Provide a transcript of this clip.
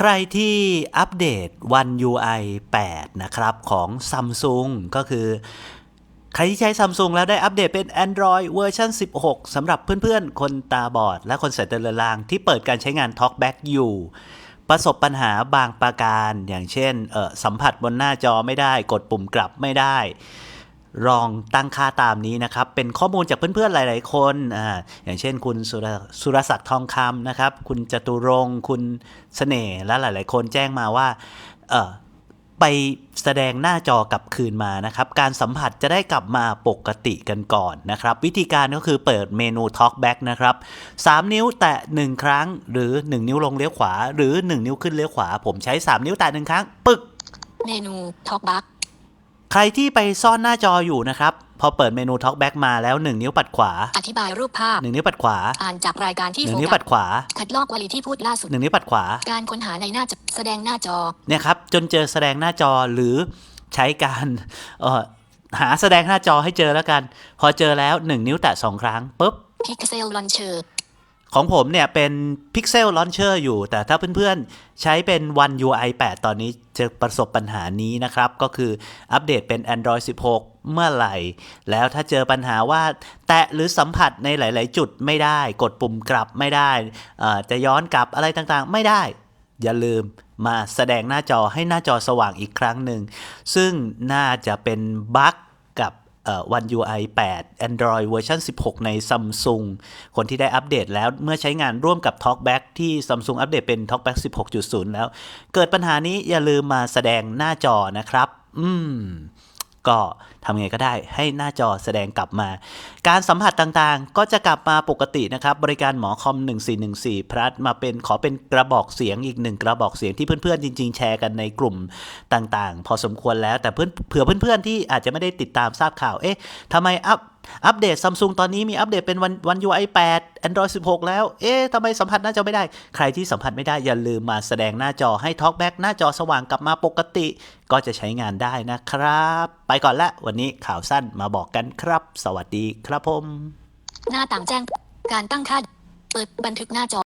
ใครที่อัปเดต One UI 8 นะครับ ของ Samsung ก็คือ ใครที่ใช้ Samsung แล้วได้อัปเดตเป็น Android เวอร์ชัน16สำหรับเพื่อนๆ คนตาบอด และคนสายตาเลือนลางที่เปิดการใช้งาน TalkBack อยู่ ประสบปัญหาบางประการ อย่างเช่นสัมผัสบนหน้าจอไม่ได้ กดปุ่มกลับไม่ได้ ลองตั้งค่าตามนี้นะครับ เป็นข้อมูลจากเพื่อนๆหลาย ๆ คนอ่าอย่างเช่นคุณสุรสุรศักดิ์ทองคำนะครับ คุณจตุรงค์คุณเสน่ห์และหลาย ๆ คนแจ้งมาว่าเออไปแสดงหน้าจอกลับคืนมานะครับ การสัมผัสจะได้กลับมาปกติกันก่อนนะครับ วิธีการก็คือเปิดเมนู Talkback นะครับ 3 นิ้วแตะ 1 ครั้ง หรือ 1 นิ้วลงเลี้ยวขวา หรือ 1 นิ้วขึ้นเลี้ยวขวา ผมใช้ 3 นิ้วแตะ 1 ครั้ง ปึก เมนู Talkback ใครที่ไปซ่อนหน้าจออยู่นะครับ พอเปิดเมนู Talkback มาแล้ว 1 นิ้วปัดขวา อธิบายรูปภาพ 1 นิ้วปัดขวา อ่านจากรายการที่1โฟนิ้วกัปัสดขวา คัดลอกวลีที่พูดล่าสุด 1 นิ้วปัดขวา การค้นหาในหน้าจอแสดงหน้าจอ เนี่ยครับ จนเจอแสดงหน้าจอหรือใช้การเอ่อหาแสดงหน้าจอให้เจอแล้วกัน พอเจอแล้ว 1 นิ้วแตะ2ครั้งปุ๊บ Pixel Launcher ของผมเนี่ยเป็น Pixel Launcher อยู่ แต่ถ้าเพื่อนๆ ใช้เป็น One UI 8 ตอนนี้จะประสบปัญหานี้นะครับ ก็คืออัปเดตเป็น Android 16 เมื่อไหร่ แล้วถ้าเจอปัญหาว่า แตะหรือสัมผัสในหลาย ๆ จุดไม่ได้ กดปุ่มกลับไม่ได้ จะย้อนกลับอะไรต่างๆ ไม่ได้ อย่าลืมมาแสดงหน้าจอให้หน้าจอสว่างอีกครั้งหนึ่ง ซึ่งน่าจะเป็นบั๊ก One UI 8 Android เวอร์ชัน16 ใน Samsung คนที่ได้อัปเดตแล้วเมื่อใช้งานร่วมกับ TalkBack ที่ Samsung อัปเดตเป็น TalkBack 16.0 แล้ว เกิดปัญหานี้อย่าลืมมาแสดงหน้าจอนะครับ อืม ก็ทำไงก็ได้ให้หน้าจอแสดงกลับมา การสัมผัสต่างๆ ก็จะกลับมาปกตินะครับ บริการหมอคอม 1414พลัสมาเป็นขอเป็นกระบอกเสียงอีกหนึ่งกระบอกเสียงที่เพื่อนๆ จริง ๆ แชร์กันในกลุ่มต่างๆ พอสมควรแล้วแต่เพื่อนเผื่อเพื่อนๆที่อาจจะไม่ได้ติดตามทราบข่าวเอ๊ะทำไมอัพ อัปเดตซัมซุงตอนนี้มีอัปเดตเป็นวันวัน UI 8 Android 16 แล้ว เอ๊ะทำไมสัมผัสหน้าจอไม่ได้ ใครที่สัมผัสไม่ได้อย่าลืมมาแสดงหน้าจอให้ TalkBack หน้าจอสว่างกลับมาปกติ ก็จะใช้งานได้นะครับ ไปก่อนละ วันนี้ข่าวสั้นมาบอกกันครับ สวัสดีครับผม หน้าต่างแจ้ง การตั้งค่า เปิดบันทึกหน้าจอ